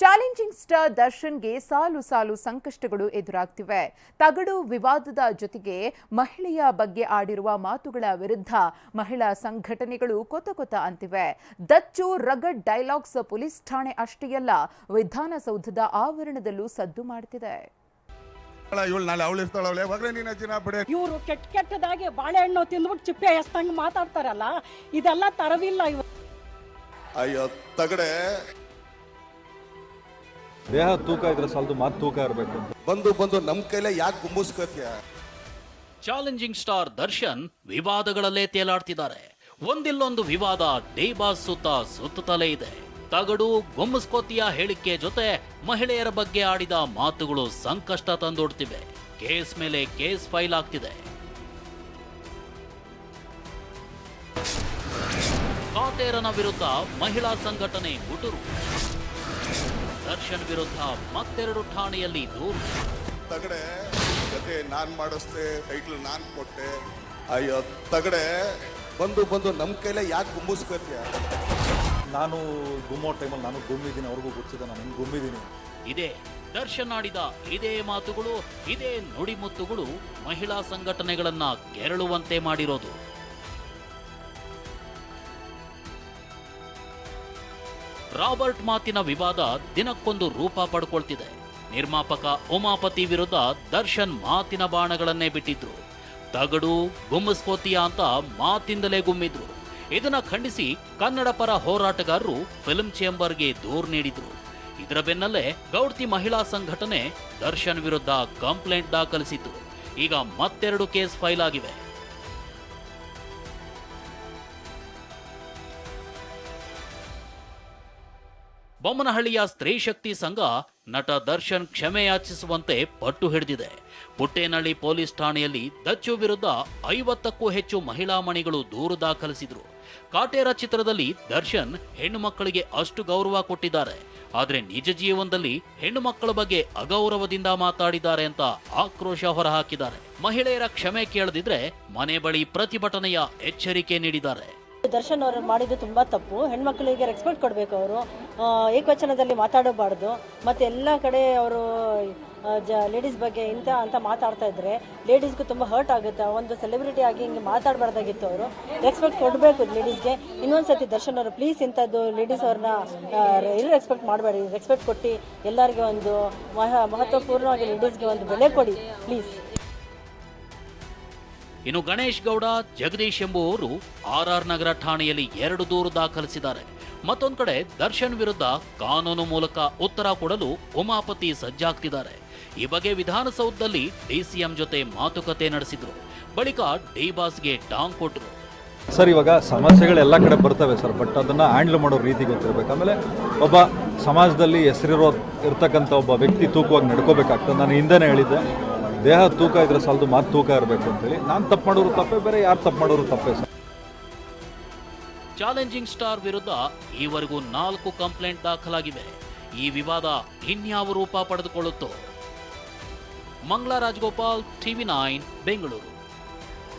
Challenging star ದರ್ಶನ್ಗೆ ಸಾಲು ಸಾಲು ಸಂಕಷ್ಟಗಳು ಎದುರಾಗ್ತಿವೆ. ತಗಡು ವಿವಾದದ ಜೊತೆಗೆ ಮಹಿಳೆಯ ಬಗ್ಗೆ ಆಡಿರುವ ಮಾತುಗಳ ವಿರುದ್ಧ ಮಹಿಳಾ ಸಂಘಟನೆಗಳು ಕೊತ ಕೊತ ಅಂತಿವೆ. ದಚ್ಚು ರಗಡ್ ಡೈಲಾಗ್ಸ್ ಪೊಲೀಸ್ ಠಾಣೆ ಅಷ್ಟೇ ಅಲ್ಲ ವಿಧಾನಸೌಧದ ಆವರಣದಲ್ಲೂ ಸದ್ದು ಮಾಡ್ತಿದೆ. ಬಿಡೆ. ಇವರು ಕೆಟ್ಟ ಕೆಟ್ಟದಾಗಿ ಬಾಳೆಹಣ್ಣು ತಿಂದ್ಬಿಟ್ಟು ಚಿಪ್ಪೆ ಎಸ್ತಂಗೆ ಮಾತಾಡ್ತಾರಲ್ಲ ಇದೆಲ್ಲ ತರವಿಲ್ಲ ಇವ ಅಯ್ಯೋ ತಗಡೆ. ದೇಹ ತೂಕ ಇದ್ರೆ ಸಾಲದು ಮಾತು ತೂಕ ಇರಬೇಕು. ಅಂತ ಬಂದು ಬಂದು ನಮ್ಮ ಕೈಲೇ ಯಾಕೆ ಗುಂಬಿಸ್ಕೋತೀಯ? ಚಾಲೆಂಜಿಂಗ್ ಸ್ಟಾರ್ ದರ್ಶನ್ ವಿವಾದಗಳಲ್ಲೇ ತೇಲಾಡ್ತಿದ್ದಾರೆ. ಒಂದಿಲ್ಲೊಂದು ವಿವಾದ ಡೇಬಾಸ್ ಸುತ್ತ ಸುತ್ತಲೇ ಇದೆ. ತಗಡು ಗೊಮ್ಮಸ್ಕೋತಿಯ ಹೇಳಿಕೆ ಜೊತೆ ಮಹಿಳೆಯರ ಬಗ್ಗೆ ಆಡಿದ ಮಾತುಗಳು ಸಂಕಷ್ಟ ತಂದೊಡ್ತಿವೆ. ಕೇಸ್ ಮೇಲೆ ಕೇಸ್ ಫೈಲ್ ಆಗ್ತಿದೆ. ಕಾತೇರನ ವಿರುದ್ಧ ಮಹಿಳಾ ಸಂಘಟನೆ ಗುಟುರು. ದರ್ಶನ್ ವಿರುದ್ಧ ಮತ್ತೆರಡು ಠಾಣೆಯಲ್ಲಿ ದೂರು. ತಗಡೆ ಜೊತೆ ನಾನು ಮಾಡಿಸ್ದೆ ಟೈಟ್ಲ್ ನಾನು ಕೊಟ್ಟೆ. ಅಯ್ಯೋ ತಗಡೆ ಬಂದು ಬಂದು ನಮ್ಮ ಕೈಲೇ ಯಾಕೆ ಗುಂಬಿಸ್ಕೊತೀಯ? ನಾನು ಗುಮ್ಮೋ ಟೈಮಲ್ಲಿ ನಾನು ಗುಮ್ಮಿದ್ದೀನಿ ಅವ್ರಿಗೂ ಗೊತ್ತಿದೆ ನಾನು ಹೆಂಗೆ ಗುಮ್ಮಿದ್ದೀನಿ. ಇದೇ ದರ್ಶನ್ ಆಡಿದ ಇದೇ ಮಾತುಗಳು ಇದೇ ನುಡಿಮುತ್ತುಗಳು ಮಹಿಳಾ ಸಂಘಟನೆಗಳನ್ನ ಕೆರಳುವಂತೆ ಮಾಡಿರೋದು. ರಾಬರ್ಟ್ ಮಾತಿನ ವಿವಾದ ದಿನಕ್ಕೊಂದು ರೂಪ ಪಡ್ಕೊಳ್ತಿದೆ. ನಿರ್ಮಾಪಕ ಉಮಾಪತಿ ವಿರುದ್ಧ ದರ್ಶನ್ ಮಾತಿನ ಬಾಣಗಳನ್ನೇ ಬಿಟ್ಟಿದ್ರು. ತಗಡು ಗುಮ್ಮಿಸ್ಕೋತೀಯ ಅಂತ ಮಾತಿಂದಲೇ ಗುಮ್ಮಿದ್ರು. ಇದನ್ನ ಖಂಡಿಸಿ ಕನ್ನಡ ಪರ ಹೋರಾಟಗಾರರು ಫಿಲ್ಮ್ ಚೇಂಬರ್ಗೆ ದೂರು ನೀಡಿದ್ರು. ಇದರ ಬೆನ್ನಲ್ಲೇ ಗೌಡ್ತಿ ಮಹಿಳಾ ಸಂಘಟನೆ ದರ್ಶನ್ ವಿರುದ್ಧ ಕಂಪ್ಲೇಂಟ್ ದಾಖಲಿಸಿತು ಈಗ ಮತ್ತೆರಡು ಕೇಸ್ ಫೈಲ್ ಆಗಿವೆ. ಬೊಮ್ಮನಹಳ್ಳಿಯ ಸ್ತ್ರೀ ಶಕ್ತಿ ಸಂಘ ನಟ ದರ್ಶನ್ ಕ್ಷಮೆ ಯಾಚಿಸುವಂತೆ ಪಟ್ಟು ಹಿಡಿದಿದೆ. ಪುಟ್ಟೇನಹಳ್ಳಿ ಪೊಲೀಸ್ ಠಾಣೆಯಲ್ಲಿ ದಚ್ಚು ವಿರುದ್ಧ ಐವತ್ತಕ್ಕೂ ಹೆಚ್ಚು ಮಹಿಳಾ ಮಣಿಗಳು ದೂರು ದಾಖಲಿಸಿದ್ರು. ಕಾಟೇರ ಚಿತ್ರದಲ್ಲಿ ದರ್ಶನ್ ಹೆಣ್ಣು ಮಕ್ಕಳಿಗೆ ಅಷ್ಟು ಗೌರವ ಕೊಟ್ಟಿದ್ದಾರೆ. ಆದರೆ ನಿಜ ಜೀವನದಲ್ಲಿ ಹೆಣ್ಣು ಮಕ್ಕಳ ಬಗ್ಗೆ ಅಗೌರವದಿಂದ ಮಾತಾಡಿದ್ದಾರೆ ಅಂತ ಆಕ್ರೋಶ ಹೊರಹಾಕಿದ್ದಾರೆ. ಮಹಿಳೆಯರ ಕ್ಷಮೆ ಕೇಳದಿದ್ರೆ ಮನೆ ಬಳಿ ಪ್ರತಿಭಟನೆಯ ಎಚ್ಚರಿಕೆ ನೀಡಿದ್ದಾರೆ. ದರ್ಶನ್ ಅವರು ಮಾಡಿದ್ದು ತುಂಬ ತಪ್ಪು. ಹೆಣ್ಮಕ್ಳಿಗೆ ರೆಸ್ಪೆಕ್ಟ್ ಕೊಡಬೇಕು ಅವರು. ಏಕವಚನದಲ್ಲಿ ಮಾತಾಡಬಾರ್ದು. ಮತ್ತು ಎಲ್ಲ ಕಡೆ ಅವರು ಜ ಲೇಡೀಸ್ ಬಗ್ಗೆ ಇಂಥ ಅಂತ ಮಾತಾಡ್ತಾ ಇದ್ರೆ ಲೇಡೀಸ್ಗೂ ತುಂಬ ಹರ್ಟ್ ಆಗುತ್ತೆ. ಒಂದು ಸೆಲೆಬ್ರಿಟಿ ಆಗಿ ಹಿಂಗೆ ಮಾತಾಡಬಾರ್ದಾಗಿತ್ತು ಅವರು. ರೆಸ್ಪೆಕ್ಟ್ ಕೊಡಬೇಕು ಲೇಡೀಸ್ಗೆ ಇನ್ನೊಂದು ಸತಿ ದರ್ಶನ್ ಅವರು ಪ್ಲೀಸ್ ಇಂಥದ್ದು ಲೇಡೀಸ್ ಅವ್ರನ್ನ ಇರು ರೆಸ್ಪೆಕ್ಟ್ ಮಾಡಬೇಡಿ. ರೆಸ್ಪೆಕ್ಟ್ ಕೊಟ್ಟು ಎಲ್ಲರಿಗೆ ಒಂದು ಮಹ, ಮಹತ್ವಪೂರ್ಣವಾಗಿ ಲೇಡೀಸ್ಗೆ ಒಂದು ಬೆಲೆ ಕೊಡಿ. ಪ್ಲೀಸ್ ಇನ್ನು ಗಣೇಶ್ ಗೌಡ, ಜಗದೀಶ್ ಎಂಬುವವರು ಆರ್ ಆರ್ ನಗರ ಠಾಣೆಯಲ್ಲಿ ಎರಡು ದೂರು ದಾಖಲಿಸಿದ್ದಾರೆ. ಮತ್ತೊಂದು ಕಡೆ ದರ್ಶನ್ ವಿರುದ್ಧ ಕಾನೂನು ಮೂಲಕ ಉತ್ತರ ಕೊಡಲು ಉಮಾಪತಿ ಸಜ್ಜಾಗ್ತಿದ್ದಾರೆ. ಈ ಬಗ್ಗೆ ವಿಧಾನಸೌಧದಲ್ಲಿ ಡಿಸಿಎಂ ಜೊತೆ ಮಾತುಕತೆ ನಡೆಸಿದ್ರು. ಬಳಿಕ ಡಿ ಬಾಸ್ಗೆ ಟಾಂಗ್ ಕೊಟ್ಟರು ಸರ್, ಇವಾಗ ಸಮಸ್ಯೆಗಳು ಎಲ್ಲ ಕಡೆ ಬರ್ತವೆ ಸರ್, ಬಟ್ ಅದನ್ನು ಹ್ಯಾಂಡಲ್ ಮಾಡೋ ರೀತಿ ಗೊತ್ತಿರಬೇಕು. ಆಮೇಲೆ ಒಬ್ಬ ಸಮಾಜದಲ್ಲಿ ಹೆಸರಿರೋ ಇರ್ತಕ್ಕಂಥ ಒಬ್ಬ ವ್ಯಕ್ತಿ ತೂಕವಾಗಿ ನಡ್ಕೋಬೇಕಾಗ್ತದೆ. ನಾನು ಹಿಂದೆನೇ ಹೇಳಿದ್ದೆ. ದೇಹ ತೂಕ ಇದ್ರೆ ಸಾಲದು ಮಾತು ತೂಕ ಇರಬೇಕು ಅಂತೇಳಿ. ನಾನು ತಪ್ಪು ಮಾಡೋರು ತಪ್ಪೇ, ಬೇರೆ ಯಾರು ತಪ್ಪು ಮಾಡೋರು ತಪ್ಪೇ ಸರ್. ಚಾಲೆಂಜಿಂಗ್ ಸ್ಟಾರ್ ವಿರುದ್ಧ ಈವರೆಗೂ ನಾಲ್ಕು ಕಂಪ್ಲೇಂಟ್ ದಾಖಲಾಗಿವೆ. ಈ ವಿವಾದ ಇನ್ಯಾವ ರೂಪ ಪಡೆದುಕೊಳ್ಳುತ್ತೋ? Mangla Rajagopal, TV nine, Bengaluru.